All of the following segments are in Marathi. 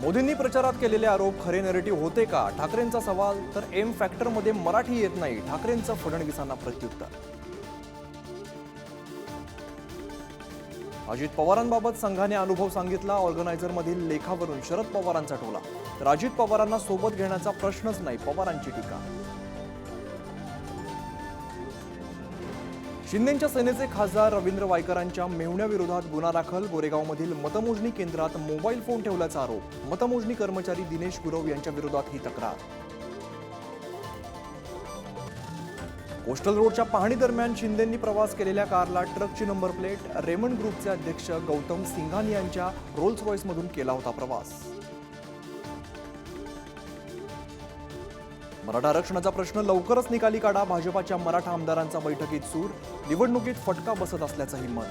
मोदींनी प्रचारात केलेले आरोप खरे नरेटिव्ह होते का? ठाकरेंचा सवाल तर एम फॅक्टरमध्ये मराठी येत नाही ठाकरेंचं फडणवीसांना प्रत्युत्तर. अजित पवारांबाबत संघाने अनुभव सांगितला ऑर्गनायझरमधील लेखावरून शरद पवारांचा टोला. तर अजित पवारांना सोबत घेण्याचा प्रश्नच नाही पवारांची टीका. शिंदेच्या सेनेचे खासदार रवींद्र वायकरांच्या मेहुण्याविरोधात गुन्हा दाखल. गोरेगावमधील मतमोजणी केंद्रात मोबाईल फोन ठेवल्याचा आरोप. मतमोजणी कर्मचारी दिनेश गुरव यांच्या विरोधात ही तक्रार. कोस्टल रोडच्या पाहणी दरम्यान शिंदेंनी प्रवास केलेल्या कारला ट्रकची नंबर प्लेट रेमंड ग्रुपचे अध्यक्ष गौतम सिंघानी यांच्या रोल्स रॉईसमधून केला होता प्रवास. मराठा आरक्षणाचा प्रश्न लवकरच निकाली काढा. भाजपाच्या मराठा आमदारांचा बैठकीत सूर. निवडणुकीत फटका बसत असल्याचंही मत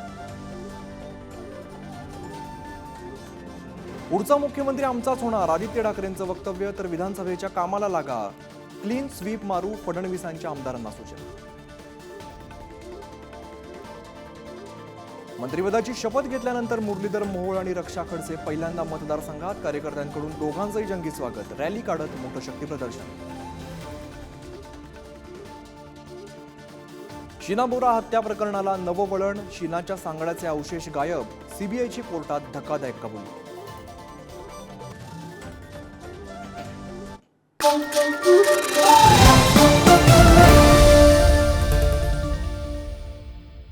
पुढचा मुख्यमंत्री आमचाच होणार. आदित्य ठाकरेंचं वक्तव्य तर विधानसभेच्या कामाला लागा. क्लीन स्वीप मारू फडणवीसांच्या आमदारांना सूचना. मंत्रिपदाची शपथ घेतल्यानंतर मुरलीधर मोहोळ आणि रक्षा खडसे पहिल्यांदा मतदारसंघात कार्यकर्त्यांकडून दोघांचंही जंगी स्वागत. रॅली काढत मोठं शक्ती प्रदर्शन. शीना बोरा हत्या प्रकरणाला नवं वळण शीनाच्या सांगण्याचे अवशेष गायब सीबीआयची कोर्टात धक्कादायक कबूल Thank you.